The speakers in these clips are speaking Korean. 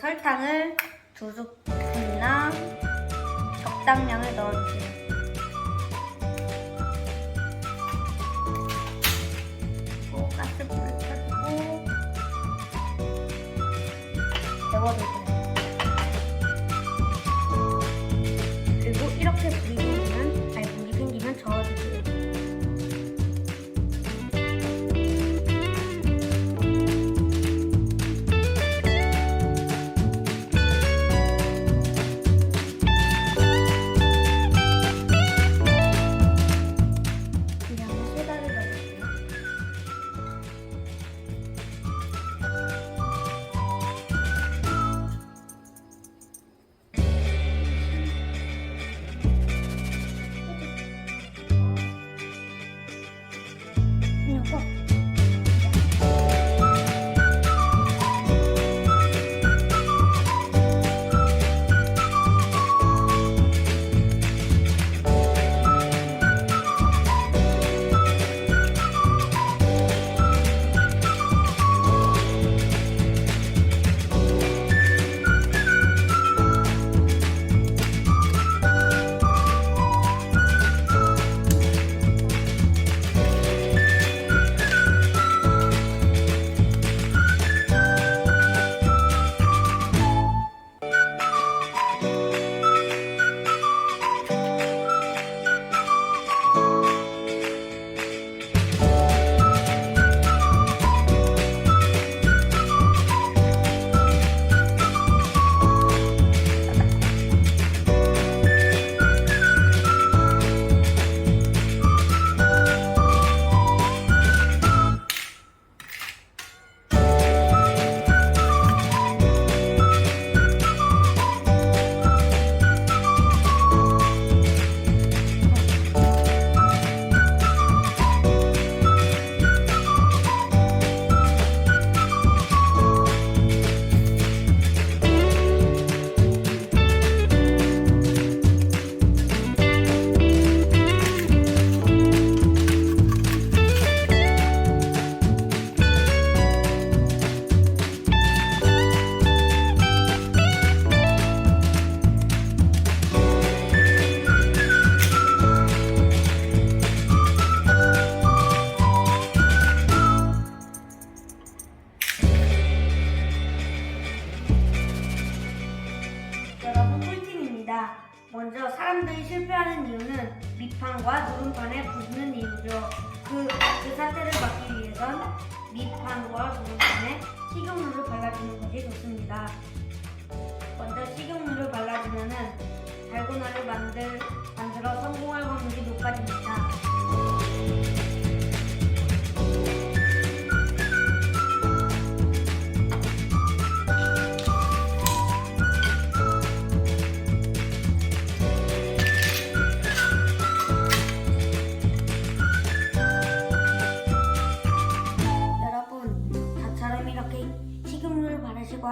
설탕을 두 스푼이나 적당량을 넣어주세요. 그리고 가스불을 켜주고 데워주세요. 그리고 이렇게 불이 사람들이 실패하는 이유는 밑판과 누름판에 부수는 이유죠. 그, 그 사태를 막기 위해선 밑판과 누름판에 식용유를 발라주는 것이 좋습니다.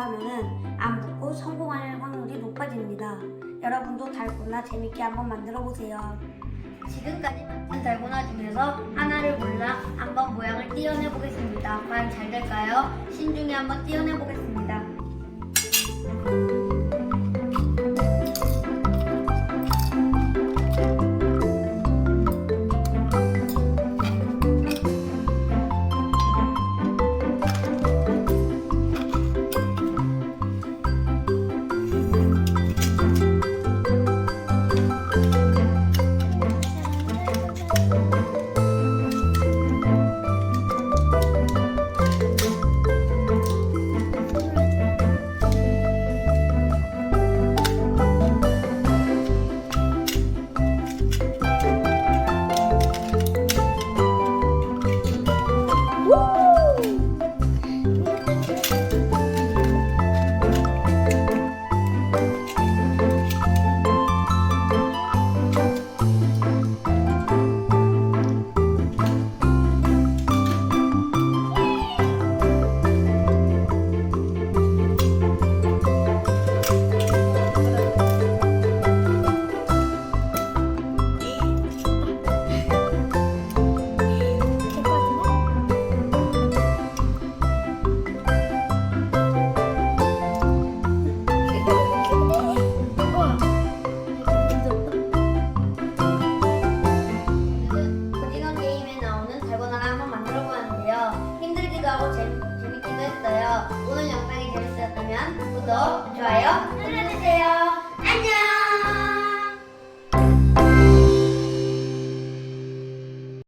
하면은 안 붓고 성공할 확률이 높아집니다. 여러분도 달고나 재밌게 한번 만들어 보세요. 지금까지 만든 달고나 중에서 하나를 골라 한번 모양을 띄어내 보겠습니다. 과연 잘 될까요? 신중히 한번 띄어내 보겠습니다. 오늘 영상이 재밌었다면 구독, 좋아요 눌러주세요.